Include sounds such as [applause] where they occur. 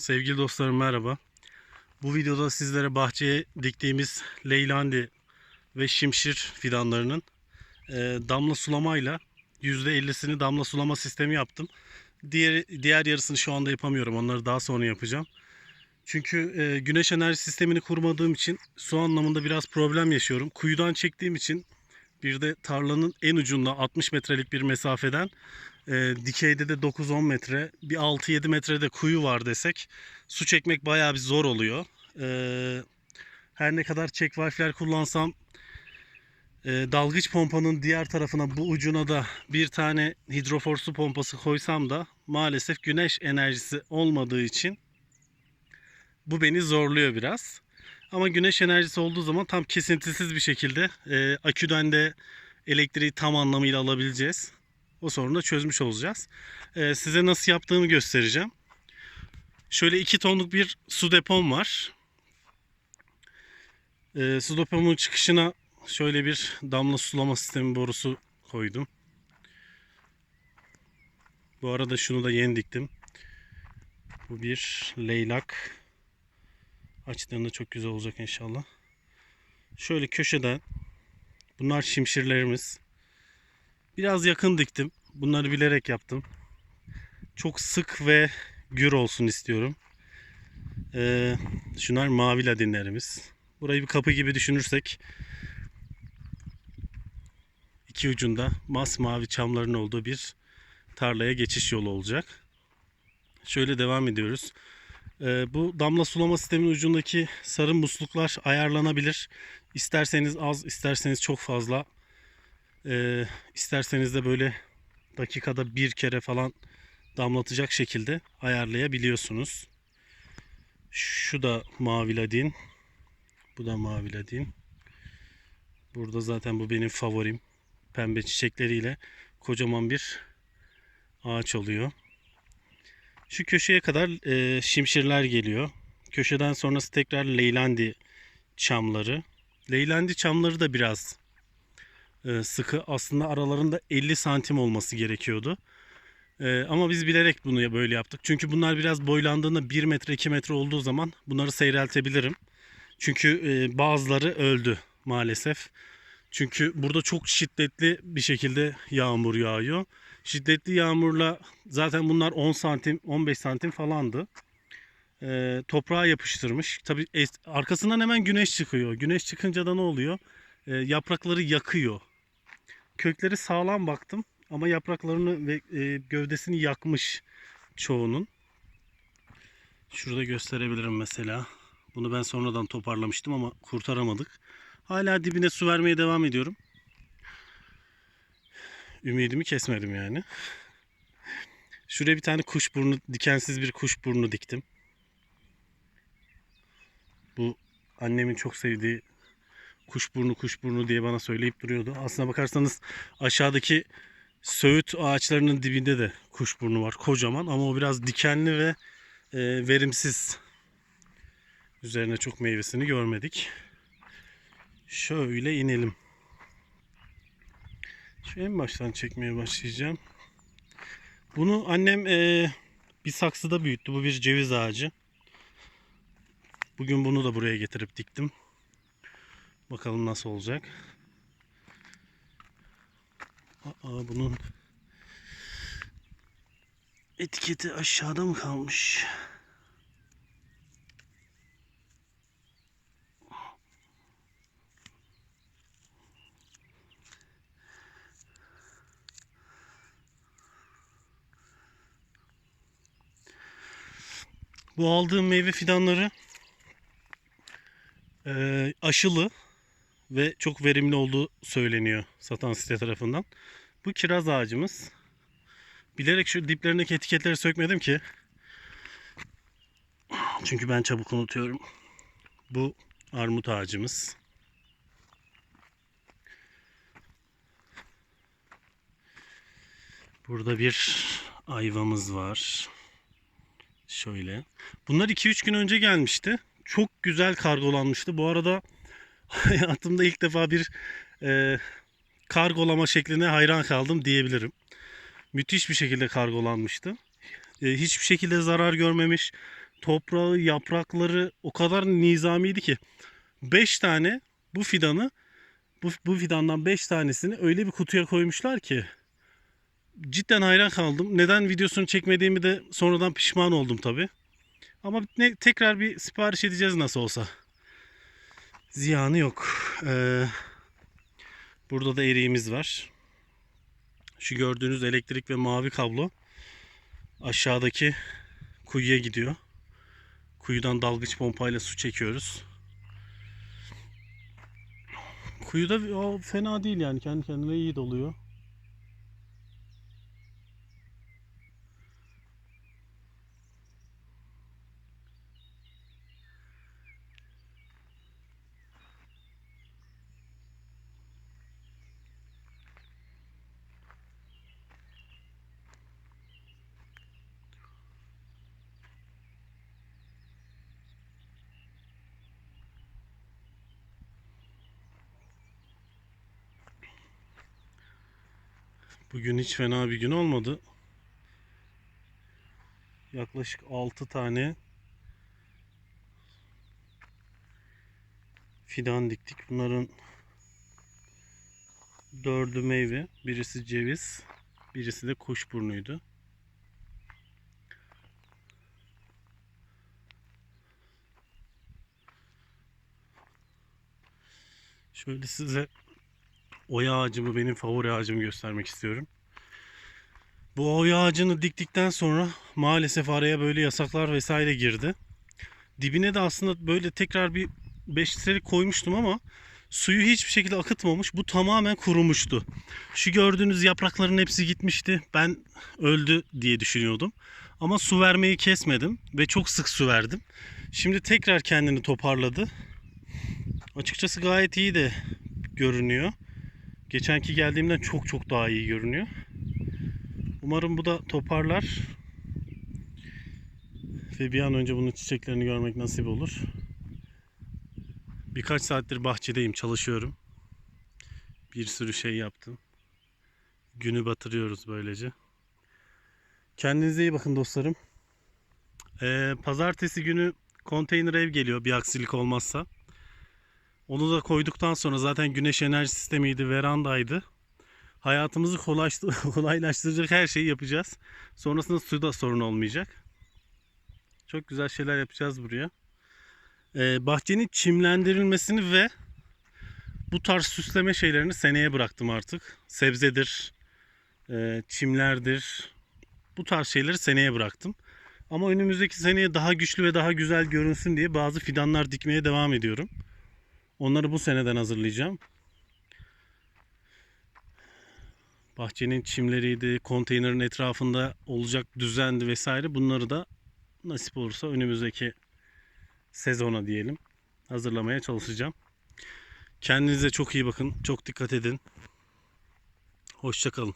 Sevgili dostlarım merhaba. Bu videoda sizlere bahçeye diktiğimiz leylandi ve şimşir fidanlarının e, damla sulamayla %50'sini damla sulama sistemi yaptım. Diğer, diğer yarısını şu anda yapamıyorum. Onları daha sonra yapacağım. Çünkü e, güneş enerji sistemini kurmadığım için su anlamında biraz problem yaşıyorum. Kuyudan çektiğim için bir de tarlanın en ucunda 60 metrelik bir mesafeden e, dikeyde de 9-10 metre bir 6-7 metrede kuyu var desek su çekmek bayağı bir zor oluyor. E, her ne kadar çek valfler kullansam e, dalgıç pompanın diğer tarafına bu ucuna da bir tane hidrofor su pompası koysam da maalesef güneş enerjisi olmadığı için bu beni zorluyor biraz. Ama güneş enerjisi olduğu zaman tam kesintisiz bir şekilde e, aküden de elektriği tam anlamıyla alabileceğiz. O sorunu da çözmüş olacağız. E, size nasıl yaptığımı göstereceğim. Şöyle 2 tonluk bir su depom var. E, su depomun çıkışına şöyle bir damla sulama sistemi borusu koydum. Bu arada şunu da yeni diktim. Bu bir leylak. Açtığında çok güzel olacak inşallah. Şöyle köşeden bunlar şimşirlerimiz. Biraz yakın diktim. Bunları bilerek yaptım. Çok sık ve gür olsun istiyorum. Ee, şunlar mavi ladinlerimiz. Burayı bir kapı gibi düşünürsek iki ucunda masmavi çamların olduğu bir tarlaya geçiş yolu olacak. Şöyle devam ediyoruz. Ee, bu damla sulama sistemin ucundaki sarı musluklar ayarlanabilir. İsterseniz az, isterseniz çok fazla. Ee, isterseniz de böyle dakikada bir kere falan damlatacak şekilde ayarlayabiliyorsunuz. Şu da mavi ladin. Bu da mavi ladin. Burada zaten bu benim favorim. Pembe çiçekleriyle kocaman bir ağaç oluyor. Şu köşeye kadar e, şimşirler geliyor. Köşeden sonrası tekrar leylandi çamları. Leylandi çamları da biraz e, sıkı. Aslında aralarında 50 santim olması gerekiyordu. E, ama biz bilerek bunu böyle yaptık. Çünkü bunlar biraz boylandığında 1 metre 2 metre olduğu zaman bunları seyreltebilirim. Çünkü e, bazıları öldü maalesef. Çünkü burada çok şiddetli bir şekilde yağmur yağıyor. Şiddetli yağmurla zaten bunlar 10 santim 15 santim falandı. Ee, toprağa yapıştırmış. Tabi arkasından hemen güneş çıkıyor. Güneş çıkınca da ne oluyor? Ee, yaprakları yakıyor. Kökleri sağlam baktım ama yapraklarını ve e, gövdesini yakmış çoğunun. Şurada gösterebilirim mesela. Bunu ben sonradan toparlamıştım ama kurtaramadık. Hala dibine su vermeye devam ediyorum. Ümidimi kesmedim yani. Şuraya bir tane kuşburnu, dikensiz bir kuşburnu diktim. Bu annemin çok sevdiği kuşburnu kuşburnu diye bana söyleyip duruyordu. Aslına bakarsanız aşağıdaki söğüt ağaçlarının dibinde de kuşburnu var kocaman ama o biraz dikenli ve e, verimsiz. Üzerine çok meyvesini görmedik. Şöyle inelim. Şu en baştan çekmeye başlayacağım. Bunu annem e, bir saksıda büyüttü. Bu bir ceviz ağacı. Bugün bunu da buraya getirip diktim. Bakalım nasıl olacak. Aa, bunun etiketi aşağıda mı kalmış? Bu aldığım meyve fidanları e, aşılı ve çok verimli olduğu söyleniyor satan site tarafından. Bu kiraz ağacımız. Bilerek şu diplerindeki etiketleri sökmedim ki. Çünkü ben çabuk unutuyorum. Bu armut ağacımız. Burada bir ayvamız var. Şöyle. Bunlar 2-3 gün önce gelmişti. Çok güzel kargolanmıştı. Bu arada [laughs] hayatımda ilk defa bir e, kargolama şekline hayran kaldım diyebilirim. Müthiş bir şekilde kargolanmıştı. E, hiçbir şekilde zarar görmemiş. toprağı, yaprakları o kadar nizamiydi ki 5 tane bu fidanı bu, bu fidandan 5 tanesini öyle bir kutuya koymuşlar ki cidden hayran kaldım. Neden videosunu çekmediğimi de sonradan pişman oldum tabi. Ama ne, tekrar bir sipariş edeceğiz nasıl olsa. Ziyanı yok. Ee, burada da eriğimiz var. Şu gördüğünüz elektrik ve mavi kablo aşağıdaki kuyuya gidiyor. Kuyudan dalgıç pompayla su çekiyoruz. Kuyuda o fena değil yani kendi kendine iyi doluyor. Bugün hiç fena bir gün olmadı. Yaklaşık 6 tane fidan diktik. Bunların dördü meyve, birisi ceviz, birisi de kuşburnuydu. Şöyle size oya ağacımı benim favori ağacımı göstermek istiyorum. Bu oya ağacını diktikten sonra maalesef araya böyle yasaklar vesaire girdi. Dibine de aslında böyle tekrar bir 5 litrelik koymuştum ama suyu hiçbir şekilde akıtmamış. Bu tamamen kurumuştu. Şu gördüğünüz yaprakların hepsi gitmişti. Ben öldü diye düşünüyordum. Ama su vermeyi kesmedim ve çok sık su verdim. Şimdi tekrar kendini toparladı. Açıkçası gayet iyi de görünüyor. Geçenki geldiğimden çok çok daha iyi görünüyor. Umarım bu da toparlar. Ve bir an önce bunun çiçeklerini görmek nasip olur. Birkaç saattir bahçedeyim, çalışıyorum. Bir sürü şey yaptım. Günü batırıyoruz böylece. Kendinize iyi bakın dostlarım. Ee, pazartesi günü konteyner ev geliyor bir aksilik olmazsa. Onu da koyduktan sonra zaten güneş enerji sistemiydi, verandaydı. Hayatımızı kolaylaştı- [laughs] kolaylaştıracak her şeyi yapacağız. Sonrasında suda sorun olmayacak. Çok güzel şeyler yapacağız buraya. Ee, bahçenin çimlendirilmesini ve bu tarz süsleme şeylerini seneye bıraktım artık. Sebzedir, e, çimlerdir. Bu tarz şeyleri seneye bıraktım. Ama önümüzdeki seneye daha güçlü ve daha güzel görünsün diye bazı fidanlar dikmeye devam ediyorum. Onları bu seneden hazırlayacağım. Bahçenin çimleriydi, konteynerin etrafında olacak düzendi vesaire bunları da nasip olursa önümüzdeki sezona diyelim hazırlamaya çalışacağım. Kendinize çok iyi bakın, çok dikkat edin. Hoşçakalın.